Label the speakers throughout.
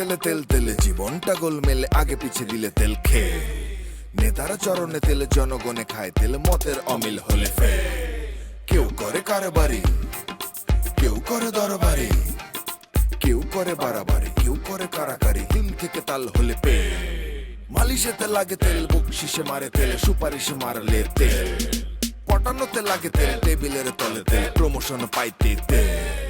Speaker 1: তেলে তেল তেলে জীবনটা গোলমেলে, আগে পিছে দিলে তেল খেয়ে। নেতারা চরণে তেলে জনগণে খায়, তেল মতের অমিল হলে ফে কেউ করে কারবারি, কেউ করে দরবারি, কেউ করে বাড়াবাড়ি, কেউ করে কারাকারি দিল থেকে তাল হলে পে মালিশেতে লাগে তেল বুক শিশে মারে তেল, সুপারিশে মারলে তেল। পটানোতে লাগে তেল, টেবিলের তলে তেল, প্রমোশন পাইতে তেল।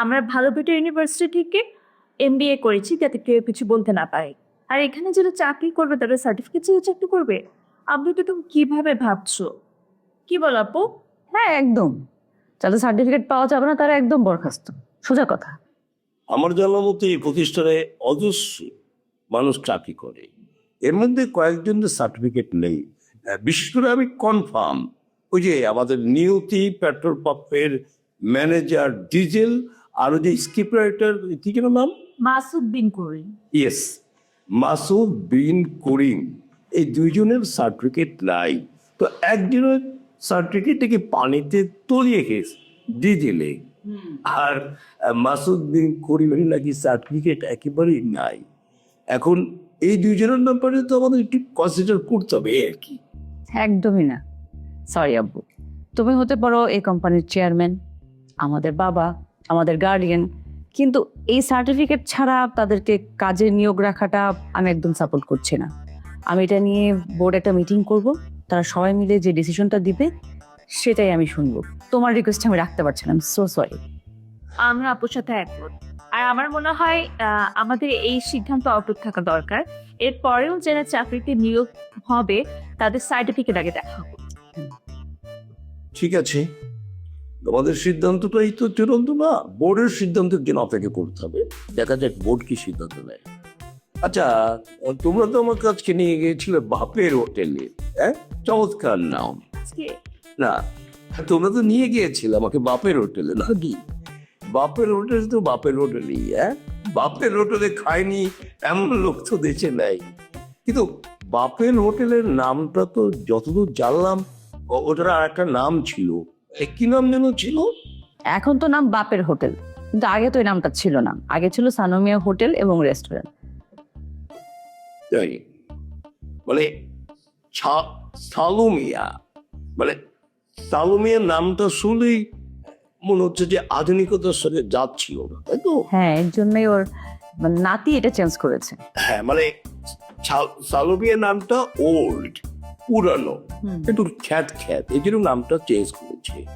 Speaker 2: আমরা ভালো ভালোপেটা ইউনিভার্সিটি থেকে এমবিএ করেছি যাতে কেউ কিছু বলতে না পারে। আর এখানে যারা চাকরি করবে তারা সার্টিফিকেট চেয়ে চাকরি করবে আপনি তো তুমি কীভাবে ভাবছ? কি বল আপু?
Speaker 3: হ্যাঁ একদম। যাদের সার্টিফিকেট পাওয়া যাবে না তারা একদম বরখাস্ত। সোজা কথা।
Speaker 4: আমার জানা মতে এই প্রতিষ্ঠানে অজস্র মানুষ চাকরি করে। এর মধ্যে কয়েকজনের সার্টিফিকেট নেই বিশেষ করে আমি কনফার্ম ওই যে আমাদের নিয়তি পেট্রোল পাম্পের ম্যানেজার ডিজেল আর ওই যে স্ক্রিপ্ট রাইটার কি যেন নাম?
Speaker 2: মাসুদ বিন করি
Speaker 4: ইয়েস মাসুদ বিন করিম। এই দুইজনের সার্টিফিকেট নাই। তো একজনের সার্টিফিকেট থেকে পানিতে তলিয়ে গেছে? ডিজেলে। আর মাসুদ বিন করিমের নাকি সার্টিফিকেট একেবারেই নাই। এখন এই দুইজনের ব্যাপারে তো আমাদের একটু কনসিডার করতে হবে আর কি।
Speaker 3: একদমই না। সরি আব্বু। তুমি হতে পারো এই কোম্পানির চেয়ারম্যান আমাদের বাবা আমাদের গার্ডিয়ান কিন্তু এই সার্টিফিকেট ছাড়া তাদেরকে কাজে নিয়োগ রাখাটা আমি একদম সাপোর্ট করছি না। আমি এটা নিয়ে বোর্ড একটা মিটিং করব তারা সবাই মিলে যে ডিসিশনটা দিবে সেটাই আমি শুনব। তোমার রিকোয়েস্ট আমি রাখতে পারছি না সো সরি
Speaker 2: আমরা আপুর সাথে একমত। আর আমার মনে হয় আহ, আমাদের এই সিদ্ধান্ত অটুট থাকা দরকার। এরপরেও যারা চাকরিতে নিয়োগ হবে তাদের সার্টিফিকেট আগে দেখা হবে
Speaker 4: ঠিক আছে। তোমাদের সিদ্ধান্তটাই তো চূড়ান্ত না বোর্ডের সিদ্ধান্তের জন্য অপেক্ষা করতে হবে। দেখা যাক বোর্ড কি সিদ্ধান্ত নেয়। আচ্ছা তোমরা তো আমার কাছকে নিয়ে গিয়েছিলে বাপের হোটেলে হ্যাঁ? চমৎকার নাম। না তোমরা তো নিয়ে গিয়েছিলে আমাকে বাপের হোটেলে নাকি বাপের হোটেল তো বাপের হোটেলই হ্যাঁ? বাপের হোটেলে খায়নি এমন লোক তো দেশে নাই। কিন্তু বাপের হোটেলের নামটা তো যতদূর জানলাম ওটার আর একটা নাম ছিল এ কি নাম যেন ছিল?
Speaker 3: এখন তো নাম বাপের হোটেল কিন্তু আগে তো এই নামটা ছিল না। আগে ছিল সানোমিয়া হোটেল এবং রেস্টুরেন্ট।
Speaker 4: তাই? মানে সালুমিয়া। মানে সালুমিয়ার নামটা শুনলেই মনে হচ্ছে যে আধুনিকতার সাথে যাচ্ছিল না তাই তো?
Speaker 3: হ্যাঁ এর জন্যই ওর নাতি এটা চেঞ্জ করেছে।
Speaker 4: হ্যাঁ মানে সালুমিয়া নামটা ওল্ড পুরানো। একটু খ্যাত খ্যাত এই জন্য নামটা চেঞ্জ করেছে।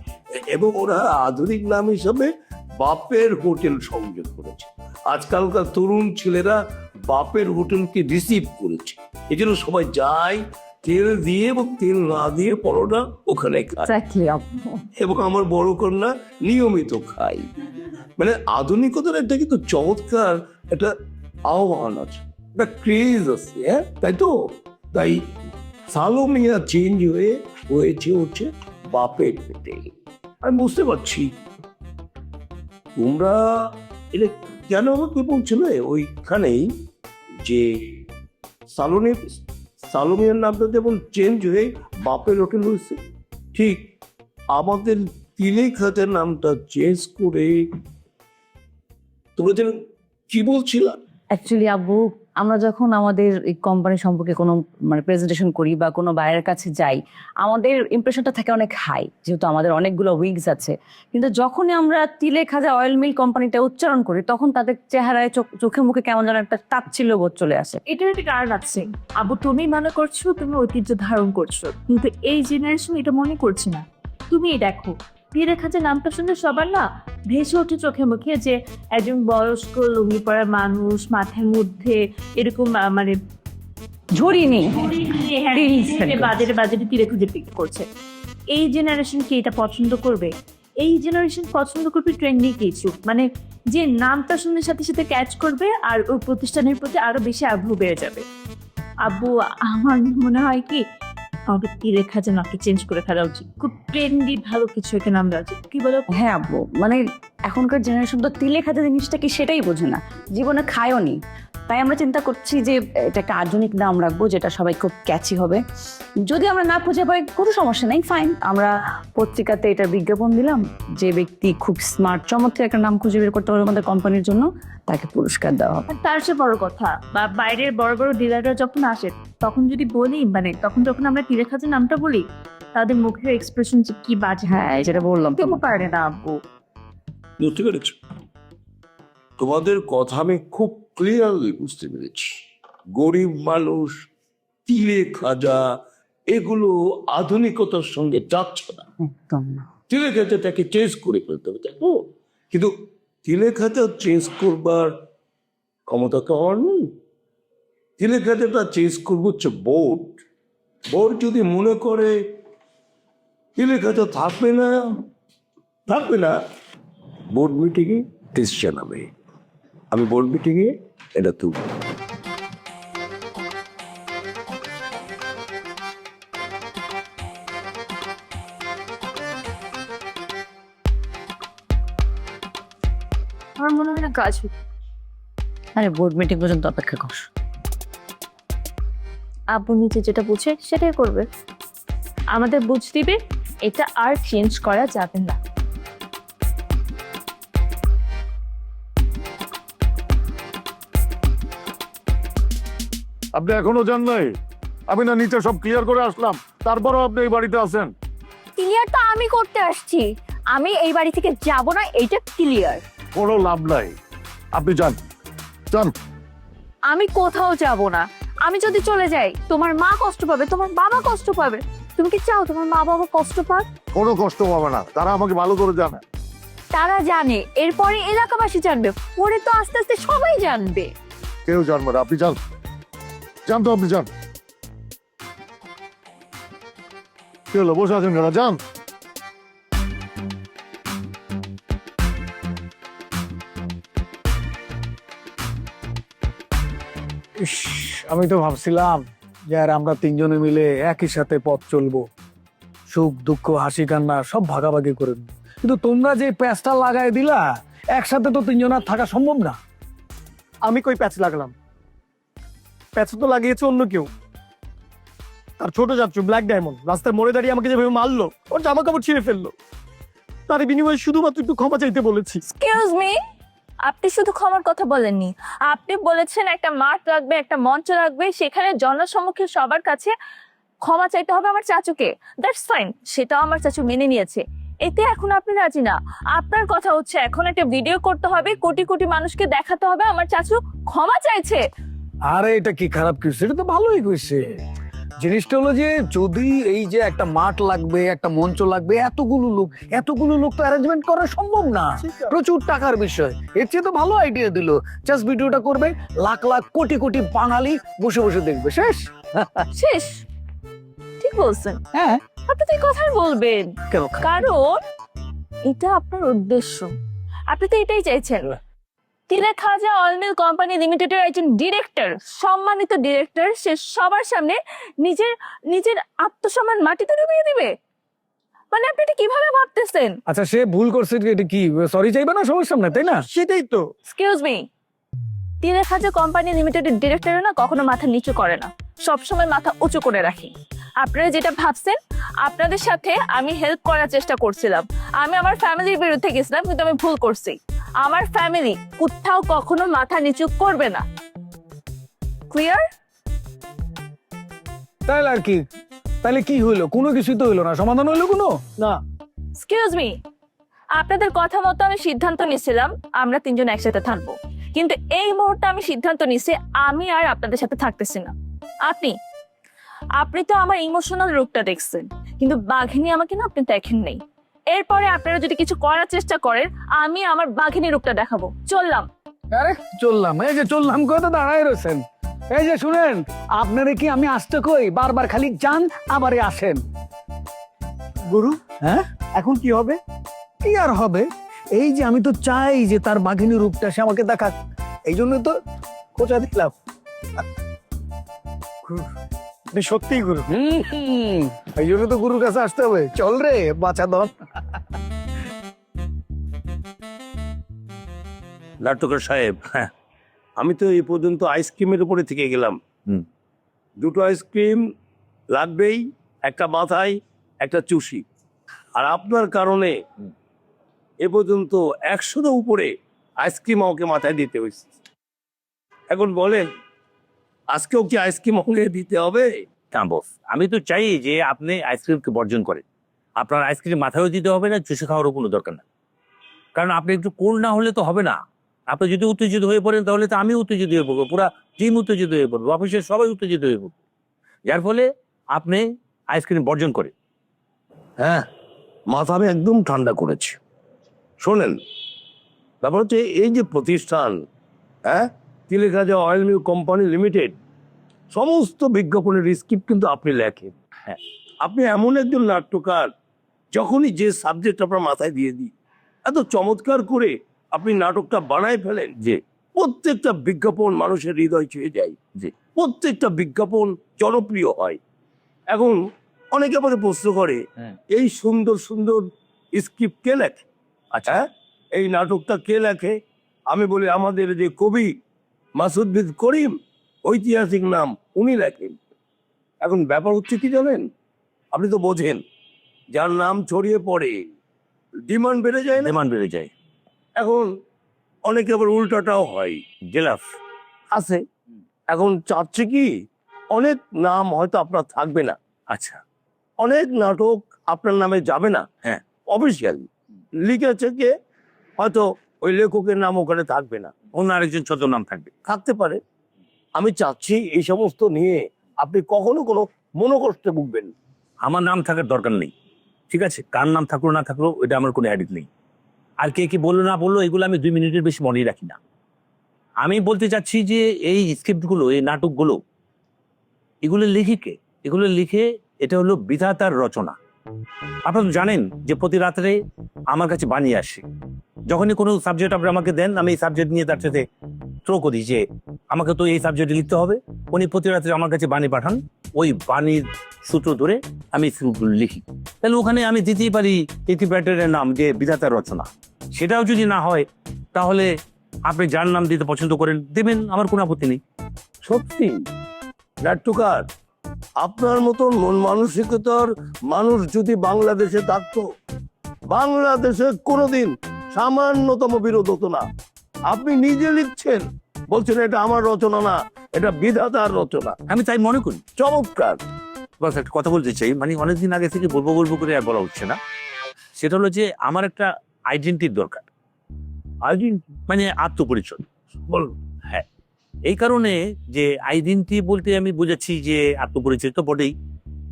Speaker 4: এবং ওরা আধুনিক নাম হিসাবে বাপের হোটেল সংযোগ করেছে। আজকালকার তরুণ ছেলেরা বাপের হোটেলকে রিসিভ করেছে। এই জন্য সবাই যায় তেল দিয়ে এবং তেল না দিয়ে পরোটা ওখানে খায়। এবং আমার বড় কন্যা নিয়মিত খাই মানে আধুনিকতার একটা কিন্তু চমৎকার একটা আহ্বান আছে। একটা ক্রেজ আছে হ্যাঁ? তাই তো? তাই সালোমিয়া চেঞ্জ হয়ে হয়েছে হচ্ছে বাপের হোটেল আমি বুঝতে পারছি তোমরা এটা কেন আমাকে বলছিলে ওইখানেই যে সালোনি সালোমিয়ার নামটা যেমন চেঞ্জ হয়ে বাপের হোটেল হয়েছে ঠিক আমাদের তিলে খাতের নামটা চেঞ্জ করে তোমরা যেন কি বলছিলা
Speaker 3: অ্যাকচুয়ালি আব্বু আমরা যখন আমাদের কোম্পানি সম্পর্কে কোনো মানে প্রেজেন্টেশন করি বা কোনো বাইরের কাছে যাই, আমাদের ইমপ্রেশনটা থাকে অনেক হাই যেহেতু আমাদের অনেকগুলো উইংস আছে। কিন্তু যখনই আমরা তিলে খাজা অয়েল মিল কোম্পানিটা উচ্চারণ করি, তখন তাদের চেহারায় চোখে মুখে কেমন যেন একটা তাচ্ছিল্য বোধ চলে আসে।
Speaker 2: এটার একটা কারণ আছে। আবু, তুমি মনে করছ তুমি ঐতিহ্য ধারণ করছ, কিন্তু এই জেনারেশন এটা মনে করছে না। তুমি দেখো পীরে খাজা নামটা শুনে সবার না ভেসে ওঠে চোখে মুখে যে একজন বয়স্ক লুঙ্গি পরা মানুষ মাথার মধ্যে এরকম মানে
Speaker 3: নেই
Speaker 2: নিয়ে হ্যাঁ। বাজারে বাজারে তীরে খুঁজে পিক করছে। এই জেনারেশন কি এটা পছন্দ করবে? এই জেনারেশন পছন্দ করবে ট্রেন্ডিং কিছু। মানে যে নামটা শুনে সাথে সাথে ক্যাচ করবে আর ওই প্রতিষ্ঠানের প্রতি আরও বেশি আগ্রহ বেড়ে যাবে। আব্বু আমার মনে হয় কি আমাকে রেখা যে নাকি চেঞ্জ করে ফেলা উচিত। খুব ট্রেন্ডি ভালো কিছু একে নাম দেওয়া উচিত। কি বলো?
Speaker 3: হ্যাঁ আব্বু মানে এখনকার জেনারেশন তো তিলে খাতে জিনিসটা কি সেটাই বোঝে না। জীবনে খায়ও নি। তাই আমরা চিন্তা করছি যে এটা একটা আধুনিক নাম রাখব যেটা সবাই খুব ক্যাচি হবে। যদি আমরা না খুঁজে পাই কোনো সমস্যা নেই ফাইন আমরা পত্রিকাতে এটা বিজ্ঞাপন দিলাম যে ব্যক্তি খুব স্মার্ট চমৎকার একটা নাম খুঁজে বের করতে পারবে আমাদের কোম্পানির জন্য তাকে পুরস্কার দেওয়া হবে।
Speaker 2: তার চেয়ে বড় কথা বা বাইরের বড় বড় ডিলাররা যখন আসে তখন যদি বলি মানে তখন যখন আমরা তীরে খাজা নামটা বলি তাদের মুখের এক্সপ্রেশন যে কি বাজে।
Speaker 3: হ্যাঁ যেটা বললাম
Speaker 2: কেউ পারে না আব্বু।
Speaker 4: বুঝতে পেরেছ। তোমাদের কথা আমি খুব ক্লিয়ারলি বুঝতে পেরেছি। গরিব মানুষ তিলে খাজা এগুলো আধুনিকতার সঙ্গে যাচ্ছে না। তিলে খাজাটাকে চেঞ্জ করে ফেলতে হবে দেখো কিন্তু তিলে খাজা চেঞ্জ করবার ক্ষমতা তো আমার নেই। তিলে খাজাটা চেঞ্জ করব হচ্ছে বোর্ড বোর্ড যদি মনে করে তিলে খাজা থাকবে না থাকবে না বোর্ড মিটিংয়ে ডিসিশন হবে। আমি বোর্ড মিটিংয়ে এটা তুলব
Speaker 2: আমার মনে হয় না কাজ
Speaker 3: আরে বোর্ড মিটিং পর্যন্ত অপেক্ষা কর।
Speaker 2: আব্বু নিচে যেটা বুঝে সেটাই করবে। আমাদের বুঝ দিবে এটা আর চেঞ্জ করা যাবে না।
Speaker 5: আপনি এখনও যান নাই? আমি না নিচে সব ক্লিয়ার করে আসলাম। তারপরও আপনি এই বাড়িতে আছেন।
Speaker 6: ক্লিয়ার তো আমি করতে আসছি। আমি এই বাড়ি থেকে যাব না এইটা ক্লিয়ার
Speaker 5: কোনো লাভ নাই। আপনি যান। যান।
Speaker 6: আমি কোথাও যাব না। আমি যদি চলে যাই তোমার মা কষ্ট পাবে তোমার বাবা কষ্ট পাবে। তুমি কি চাও তোমার মা বাবা কষ্ট পাক?
Speaker 5: কোনো কষ্ট হবে না। তারা আমাকে ভালো করে জানে।
Speaker 6: তারা জানে। এরপরে এলাকাবাসী জানবে। পরে তো আস্তে আস্তে সবাই জানবে।
Speaker 5: কেউ জানবে না। আপনি যান। যান তো আপনি যান কি হলো বসে আছেন কেন? যান
Speaker 7: ইস, আমি তো ভাবছিলাম যে আর আমরা তিনজনে মিলে একই সাথে পথ চলবো। সুখ দুঃখ হাসি কান্না সব ভাগাভাগি করে নেব। কিন্তু তোমরা যে প্যাঁচটা লাগাই দিলা একসাথে তো তিনজন আর থাকা সম্ভব না।
Speaker 8: আমি কই প্যাচ লাগলাম? প্যাচ তো লাগিয়েছে অন্য কেউ। তার ছোট যাচ্ছু ব্ল্যাক ডায়মন্ড রাস্তার মোড়ে দাঁড়িয়ে আমাকে যেভাবে মারলো, ওর জামা কাপড় ছিঁড়ে ফেলল। তার বিনিময়ে শুধুমাত্র একটু ক্ষমা চাইতে বলেছি।
Speaker 2: এক্সকিউজ মি আপনি শুধু ক্ষমার কথা বলেননি। আপনি বলেছেন একটা মাঠ রাখবে একটা মঞ্চ রাখবে সেখানে জনসম্মুখে সবার কাছে ক্ষমা চাইতে হবে আমার চাচুকে। দ্যাটস ফাইন সেটাও আমার চাচু মেনে নিয়েছে। এতে এখন আপনি রাজি না। আপনার কথা হচ্ছে, এখন একটা ভিডিও করতে হবে, কোটি কোটি মানুষকে দেখাতে হবে, আমার চাচু ক্ষমা চাইছে।
Speaker 7: আরে এটা কি খারাপ কিছু? এটা তো ভালোই কইছে। জিনিসটা হলো যে যদি এই যে একটা মাঠ লাগবে একটা মঞ্চ লাগবে এতগুলো লোক এতগুলো লোক তো অ্যারেঞ্জমেন্ট করা সম্ভব না। প্রচুর টাকার বিষয়। এর চেয়ে তো ভালো আইডিয়া দিল। জাস্ট ভিডিওটা করবে লাখ লাখ কোটি কোটি বাঙালি বসে বসে দেখবে। শেষ?
Speaker 2: শেষ? ঠিক বলছেন।
Speaker 7: হ্যাঁ।
Speaker 2: আপনি তো এই কথাই বলবেন।
Speaker 7: কেন?
Speaker 2: কারণ এটা আপনার উদ্দেশ্য। আপনি তো এটাই চাইছেন। তিলে খাজা অলমিল কোম্পানি লিমিটেডের একজন ডিরেক্টর সম্মানিত ডিরেক্টর সে সবার সামনে নিজের নিজের আত্মসম্মান মাটিতে ডুবিয়ে দিবে। মানে আপনি এটা কীভাবে ভাবতেছেন?
Speaker 7: আচ্ছা সে ভুল করছে এটা কি সরি চাইবে না সবার সামনে তাই না?
Speaker 8: সেটাই তো।
Speaker 2: এক্সকিউজ মি তিলে খাজা কোম্পানি লিমিটেডের ডিরেক্টর না কখনো মাথা নিচু করে না। সবসময় মাথা উঁচু করে রাখি। আপনারা যেটা ভাবছেন আপনাদের সাথে আমি হেল্প করার চেষ্টা করছিলাম। আমি আমার ফ্যামিলির বিরুদ্ধে গেছিলাম কিন্তু আমি ভুল করছি। আমার ফ্যামিলি কোথাও কখনো মাথা নিচু করবে না। ক্লিয়ার
Speaker 7: তাহলে আর কি? তাহলে কি হইল? কোনো কিছুই তো হইল না। সমাধান হইল কোনো?
Speaker 8: না।
Speaker 2: এক্সকিউজ মি আপনাদের কথা মতো আমি সিদ্ধান্ত নিয়েছিলাম আমরা তিনজন একসাথে থাকব। কিন্তু এই মুহূর্তে আমি সিদ্ধান্ত নিছি আমি আর আপনাদের সাথে থাকতেছি না। আপনি? আপনি তো আমার ইমোশনাল রূপটা দেখছেন। কিন্তু বাঘিনী আমাকে না আপনি দেখেন নেই। এরপরে আপনারা যদি কিছু করার চেষ্টা করেন আমি আমার বাঘিনী রূপটা দেখাবো। চললাম।
Speaker 7: আরে চললাম। এই যে চললাম কত দাঁড়ায় রয়েছেন? এই যে শুনেন আপনারে কি আমি আসতে কই? বারবার খালি যান আবারে আসেন।
Speaker 8: গুরু
Speaker 7: হ্যাঁ?
Speaker 8: এখন কি হবে?
Speaker 7: কি আর হবে? এই যে আমি তো চাই যে তার বাঘিনী রূপটা সে আমাকে দেখাক। এই জন্য তো খোঁচা দিলাম।
Speaker 8: আপনি সত্যিই গুরু।
Speaker 7: হুম, এই জন্য তো গুরুর কাছে আসতে হবে। চল রে বাঁচা দন
Speaker 4: নাট্যকার সাহেব হ্যাঁ আমি তো এই পর্যন্ত আইসক্রিমের উপরে থেকে গেলাম।
Speaker 9: হুম।
Speaker 4: দুটো আইসক্রিম লাগবেই একটা মাথায় একটা চুষি। আর আপনার কারণে এ পর্যন্ত একশোটা উপরে আইসক্রিম আমাকে মাথায় দিতে হয়েছে। এখন বলেন আজকেও কি আইসক্রিম আমাকে দিতে হবে?
Speaker 10: না বস আমি তো চাই যে আপনি আইসক্রিমকে বর্জন করেন। আপনার আইসক্রিম মাথায়ও দিতে হবে না চুষে খাওয়ারও কোনো দরকার না। কারণ আপনি একটু কোল না হলে তো হবে না। আপনি যদি উত্তেজিত হয়ে পড়েন তাহলে তো আমি উত্তেজিত হয়ে পড়ব পুরা টিম উত্তেজিত হয়ে পড়ব অফিসের সবাই উত্তেজিত হয়ে পড়ব। যার ফলে আপনি আইসক্রিম বর্জন করেন।
Speaker 4: হ্যাঁ মাথা আমি একদম ঠান্ডা করেছি। শোনেন ব্যাপার হচ্ছে এই যে প্রতিষ্ঠান হ্যাঁ Tilekhaja oil mill company limited সমস্ত বিজ্ঞাপনের স্ক্রিপ্ট কিন্তু আপনি লেখেন। হ্যাঁ। আপনি এমন একজন নাট্যকার যখনই যে সাবজেক্ট আপনার মাথায় দিয়ে দিই এত চমৎকার করে আপনি নাটকটা বানায় ফেলেন যে প্রত্যেকটা বিজ্ঞাপন মানুষের হৃদয় ছুঁয়ে যায়। যে প্রত্যেকটা বিজ্ঞাপন জনপ্রিয় হয়। এখন অনেকে আমাকে প্রশ্ন করে
Speaker 10: হ্যাঁ।
Speaker 4: এই সুন্দর সুন্দর স্ক্রিপ্ট কে লেখে? আচ্ছা। এই নাটকটা কে লেখে? আমি বলি আমাদের যে কবি মাসুদ বিন করিম ঐতিহাসিক নাম উনি লেখেন। এখন ব্যাপার হচ্ছে কি জানেন? আপনি তো বোঝেন যার নাম ছড়িয়ে পড়ে ডিমান্ড বেড়ে যায় না?
Speaker 10: ডিমান্ড বেড়ে যায়।
Speaker 4: এখন অনেকে আবার উল্টাটাও হয়।
Speaker 10: জেলাস
Speaker 4: আছে। এখন চাচ্ছে কি অনেক নাম হয়তো আপনার থাকবে না।
Speaker 10: আচ্ছা।
Speaker 4: অনেক নাটক আপনার নামে যাবে না।
Speaker 10: হ্যাঁ।
Speaker 4: অফিসিয়ালি লিখেছে কে হয়তো ওই লেখকের নাম ওখানে থাকবে না।
Speaker 10: অন্য আরেকজন ছোট নাম থাকবে।
Speaker 4: থাকতে পারে। আমি চাচ্ছি এই সমস্ত নিয়ে আপনি কখনো কোনো মনোকষ্টে ভুগবেন
Speaker 10: আমার নাম থাকার দরকার নেই। ঠিক আছে? কার নাম থাকল, না থাকল এটা আমার কোনো অ্যাডিট নেই। আর কে কি বলল, না বলল, এগুলো আমি দুই মিনিটের বেশি মনেই রাখি না। আমি বলতে চাচ্ছি যে এই স্ক্রিপ্টগুলো এই নাটকগুলো, এগুলো লিখি কে? এগুলো লিখে এটা হলো বিধাতার রচনা। আপনারা তো জানেন যে প্রতি রাত্রে আমার কাছে বানিয়ে আসে। যখনই কোনো সাবজেক্ট আপনি আমাকে দেন, আমি এই সাবজেক্ট নিয়ে তার সাথে থ্রো করি যে, আমাকে তো এই সাবজেক্টে লিখতে হবে। উনি প্রতি রাত্রে আমার কাছে বাণী পাঠান। ওই বাণীর সূত্র ধরে আমি স্ক্রিপ্টগুলো লিখি। তাহলে ওখানে আমি দিতেই পারি ইথিপ্যাটারের নাম যে বিধাতার রচনা। সেটাও যদি না হয়, তাহলে আপনি যার নাম দিতে পছন্দ করেন, দেবেন, আমার কোনো আপত্তি নেই।
Speaker 4: সত্যি? নাট্যকার? আপনার মতন মন মানসিকতার মানুষ যদি বাংলাদেশে থাকতো বাংলাদেশে কোনোদিন সামান্যতম বিরোধ হতো না। আপনি নিজে লিখছেন বলছেন এটা আমার রচনা না এটা বিধাতার রচনা।
Speaker 10: আমি তাই মনে করি।
Speaker 4: চমৎকার।
Speaker 10: বাস একটা কথা বলতে চাই মানে অনেকদিন আগে থেকে বলব বলব করে আর বলা হচ্ছে না। সেটা হলো যে আমার একটা আইডেন্টিটির দরকার।
Speaker 4: আইডেন্টি
Speaker 10: মানে আত্মপরিচয়।
Speaker 4: বলুন।
Speaker 10: এই কারণে যে আইডেন্টি বলতে আমি বুঝাচ্ছি যে আত্মপরিচয় তো বটেই।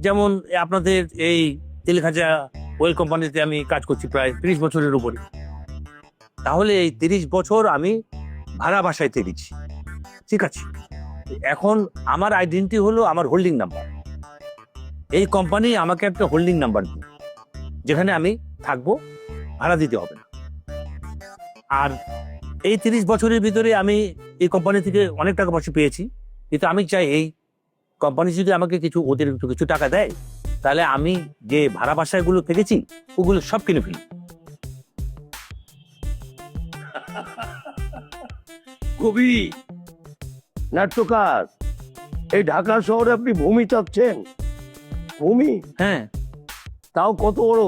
Speaker 10: যেমন আপনাদের এই তেলখাজা ওয়েল কোম্পানিতে আমি কাজ করছি প্রায় তিরিশ বছরের উপরে। তাহলে এই তিরিশ বছর আমি ভাড়া বাসায় থেকেছি। ঠিক আছে? এখন আমার আইডেন্টি হলো আমার হোল্ডিং নাম্বার এই কোম্পানি আমাকে একটা হোল্ডিং নাম্বার দিই যেখানে আমি থাকব, ভাড়া দিতে হবে না। আর এই তিরিশ বছরের ভিতরে আমি এই কোম্পানি থেকে অনেক টাকা পয়সা পেয়েছি। কিন্তু আমি চাই এই কোম্পানি যদি আমাকে কিছু অতিরিক্ত কিছু টাকা দেয় তাহলে আমি যে ভাড়া বাসায়গুলো থেকেছি ওগুলো সব কিনে ফেলি।
Speaker 4: কবি নাট্যকার এই ঢাকা শহরে আপনি ভূমি চাচ্ছেন? ভূমি?
Speaker 10: হ্যাঁ।
Speaker 4: তাও কত বড়?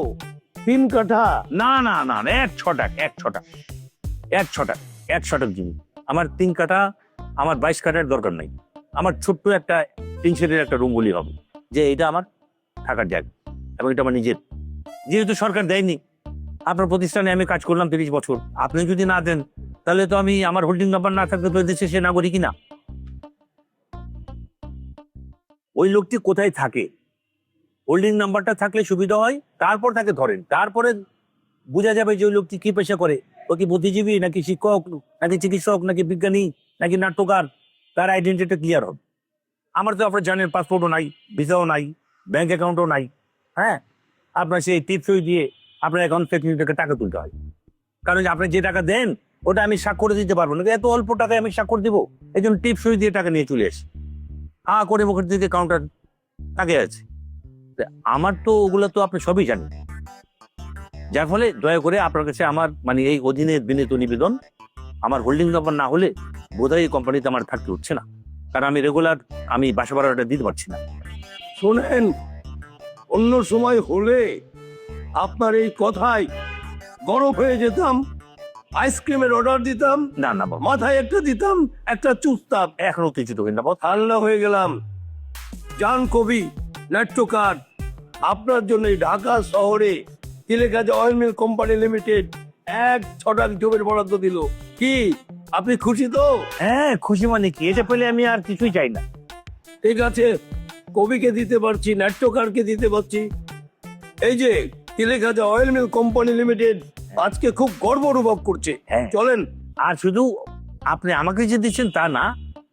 Speaker 4: তিন কাঠা?
Speaker 10: না না না না, এক ছটাক এক ছটাক। এক ছটাক এক ছটাক জমি। আমার তিন কাঠা, আমার বাইশ কাঠার দরকার নাই। আমার ছোট্ট একটা তিন শেডের একটা রুম বলি হবে, যে এটা আমার থাকার জায়গা এবং এটা আমার নিজের। যেহেতু সরকার দেয়নি, আপনার প্রতিষ্ঠানে আমি কাজ করলাম তিরিশ বছর, আপনি যদি না দেন, তাহলে তো আমি আমার হোল্ডিং নাম্বার না থাকলে তো দেশে সে নাগরিকই না। ওই লোকটি কোথায় থাকে? হোল্ডিং নাম্বারটা থাকলে সুবিধা হয়, তারপর তাকে ধরেন, তারপরে বোঝা যাবে যে ওই লোকটি কি পেশা করে। ও কি বুদ্ধিজীবী নাকি শিক্ষক, নাকি চিকিৎসক, নাকি বিজ্ঞানী, নাকি নাট্যকার? তার আইডেন্টিটি ক্লিয়ার হবে। আমার তো আপনার জানেন পাসপোর্টও নাই ভিসাও নাই ব্যাংক অ্যাকাউন্টও নাই হ্যাঁ? আপনার সেই টিপসই দিয়ে আপনার অ্যাকাউন্ট থেকে টাকা তুলতে হয়। কারণ আপনি যে টাকা দেন, ওটা আমি স্বাক্ষর দিতে পারব না। এত অল্প টাকায় আমি স্বাক্ষর দিব, এই জন্য টিপ সই দিয়ে টাকা নিয়ে চলে আসি। হা করে মুখের দিকে কাউন্টার তাকে আছে। আমার তো ওগুলো তো আপনি সবই জানেন। যার ফলে দয়া করে আপনার কাছে আমার মানে এই অধীনে বিনীত নিবেদন আমার হোল্ডিং নাম্বার না হলে বোধহয় এই কোম্পানিতে আমার থাকতে হচ্ছে না। কারণ আমি রেগুলার আমি বাসা ভাড়াটা দিতে পারছি না।
Speaker 4: শোনেন অন্য সময় হলে আপনার এই কথায় গরম হয়ে যেতাম আইসক্রিমের অর্ডার দিতাম
Speaker 10: না না বাবা।
Speaker 4: মাথায় একটা দিতাম একটা চুস্তাম।
Speaker 10: এখন উত্তেজিত হইন না বাবা।
Speaker 4: ঠান্ডা হয়ে গেলাম। জান কবি নাট্যকার আপনার জন্য ঢাকা শহরে Tilekaje oil mill company limited এক ছটাক জমির বরাদ্দ দিল। কি? আপনি খুশি তো?
Speaker 10: হ্যাঁ খুশি মানে কি? এটা পেলে আমি আর কিছুই চাই না।
Speaker 4: ঠিক আছে কবিকে দিতে পারছি নাট্যকারকে দিতে পারছি। এই যে Tilekaja oil mill company limited আজকে খুব গর্ব অনুভব করছে।
Speaker 10: হ্যাঁ।
Speaker 4: চলেন।
Speaker 10: আর শুধু আপনি আমাকে যে দিচ্ছেন তা না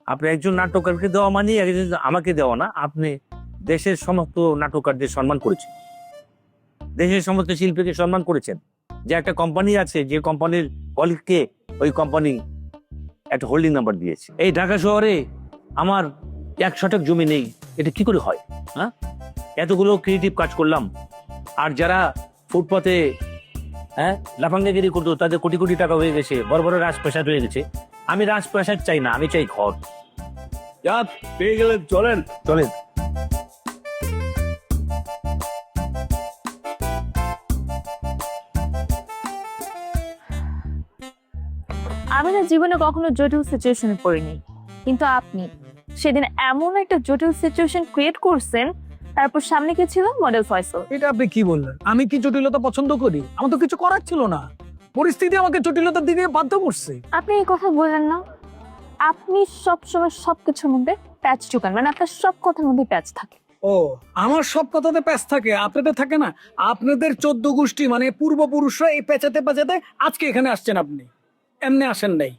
Speaker 10: আপনি একজন নাট্যকারকে দেওয়া মানে একজন আমাকে দেওয়া না আপনি দেশের সমস্ত নাট্যকারদের সম্মান করেছেন। দেশের সমস্ত শিল্পীকে সম্মান করেছেন। যে একটা কোম্পানি আছে যে কোম্পানির কলিগকে ওই কোম্পানি একটা হোল্ডিং নাম্বার দিয়েছে। এই ঢাকা শহরে আমার এক শতক জমি নেই এটা কি করে হয় হ্যাঁ? এতগুলো ক্রিয়েটিভ কাজ করলাম আর যারা ফুটপাতে হ্যাঁ লাফাঙ্গাগিরি করতো তাদের কোটি কোটি টাকা হয়ে গেছে বড় বড় রাজপ্রাসাদ হয়ে গেছে। আমি রাজপ্রাসাদ চাই না আমি চাই ঘর।
Speaker 4: যা পেয়ে গেলেন চলেন।
Speaker 10: চলেন।
Speaker 6: আমি জীবনে কখনো জটিল সিচুয়েশনে পড়িনি। কিন্তু আপনি সেদিন এমন একটা জটিল সিচুয়েশন ক্রিয়েট করছেন তারপর সামনে কি ছিল? মডেল ফয়সল।
Speaker 7: এটা আপনি কি বললেন? আমি কি জটিলতা পছন্দ করি? আমার তো কিছু করার ছিল না। পরিস্থিতি আমাকে জটিলতার দিকে বাধ্য করছে।
Speaker 6: আপনি এই কথা বললেন না। আপনি সবসময় সবকিছুর মধ্যে প্যাচ চুকান মানে আপনার সব কথার মধ্যে প্যাচ থাকে।
Speaker 7: ও আমার সব কথাতে প্যাচ থাকে? আপনাদের থাকে না? আপনাদের চোদ্দ গোষ্ঠী মানে পূর্বপুরুষরা এই পেঁচাতে পেঁচাতে আজকে এখানে আসছেন আপনি। এমনি আসেন নাই।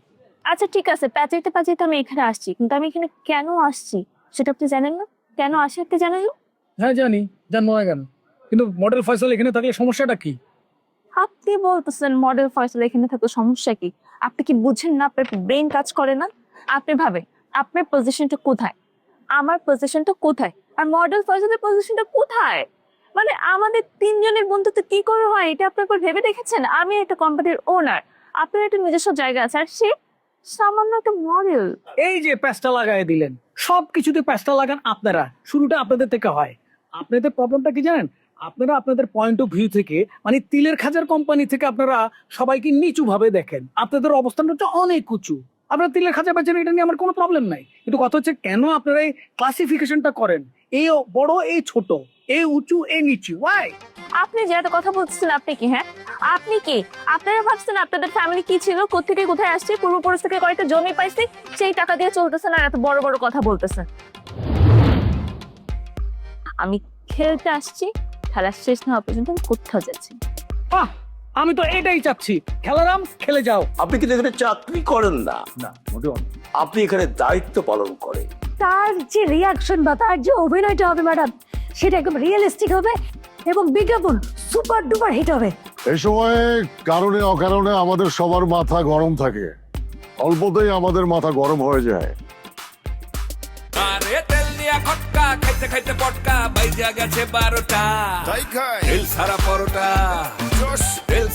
Speaker 6: আচ্ছা ঠিক আছে। প্যাচাইতে প্যাচাইতে আমি এখানে আসছি। কিন্তু আমি এখানে কেন আসছি? সেটা আপনি জানেন না? কেন আসে আপনি জানেন না?
Speaker 7: হ্যাঁ জানি। জানব না কেন? কিন্তু মডেল ফয়সাল এখানে থাকলে সমস্যাটা কি?
Speaker 6: আপনি বলতেছেন মডেল ফয়সাল এখানে থাকলে সমস্যা কি? আপনি কি বুঝেন না? আপনার ব্রেন কাজ করে না? আপনি ভাবে আপনার পজিশনটা কোথায়? আমার পজিশনটা কোথায়? আর মডেল ফয়সালের পজিশনটা কোথায়? মানে আমাদের তিনজনের বন্ধুত্ব কি করে হয়? এটা আপনি একবার ভেবে দেখেছেন? আমি একটা কোম্পানির ওনার আপনার একটা নিজস্ব জায়গা আছে, আর সে সামান্য একটা মডেল
Speaker 7: এই যে প্যাস্টা লাগায় দিলেন সব কিছুতে প্যাস্টা লাগান আপনারা, শুরুটা আপনাদের থেকে হয়। আপনাদের প্রবলেমটা কি জানেন? আপনারা আপনাদের পয়েন্ট অফ ভিউ থেকে মানে তিলের খাজার কোম্পানি থেকে আপনারা সবাইকে নিচু ভাবে দেখেন। আপনাদের অবস্থানটা অনেক উঁচু। আপনারা তিলের খাজা বেচেন এটা নিয়ে আমার কোনো প্রবলেম নাই। কিন্তু কথা হচ্ছে কেন আপনারা এই ক্লাসিফিকেশনটা করেন? এই বড় এই ছোট এই উঁচু এই নিচু ওয়াই
Speaker 6: আপনি যে এত কথা বলছেন আপনি কি হ্যাঁ? আপনি কি? আপনারা ভাবছেন আপনাদের ফ্যামিলি কি ছিল কোথেকে কোথায় আসছে পূর্বপুরুষ থেকে কয়েকটা জমি পাইছে সেই টাকা দিয়ে চলতেছেন আর এত বড় বড় কথা বলতেছেন আমি খেলতে আসছি খেলা শেষ না হওয়া পর্যন্ত আমি কোথাও যাচ্ছি।
Speaker 7: বাহ! আমি তো এটাই চাচ্ছি। খেলারাম খেলে যাও।
Speaker 4: আপনি কিন্তু এখানে চাকরি করেন না।
Speaker 7: না মোটেও না।
Speaker 4: আপনি এখানে দায়িত্ব পালন করেন।
Speaker 11: তার যে রিয়াকশন বা তার যে অভিনয়টা হবে ম্যাডাম সেটা একদম রিয়েলিস্টিক হবে এবং বিজ্ঞাপন সুপার ডুপার হিট হবে।
Speaker 5: এই সময়ে কারণে অকারণে আমাদের সবার মাথা গরম থাকে। অল্পতেই আমাদের মাথা গরম হয়ে যায়।
Speaker 9: আরে তেল দিয়া খটকা খাইতে খাইতে পটকা বাইজা গেছে বারোটা।
Speaker 1: তাই খাই।
Speaker 9: তেল সারা পরোটা।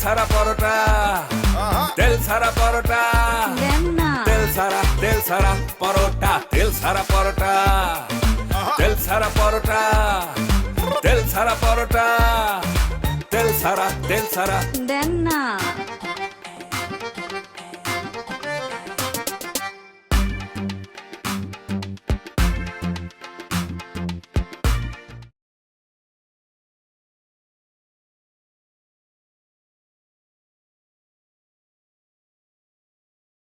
Speaker 9: সারা পরোটা। তেল সারা পরোটা। তেল সারা তেল সারা পরোটা তেল সারা পরোটা। তেল সারা পরোটা তেল সারা পরোটা। তেল সারা তেল সারা।
Speaker 11: দেন না।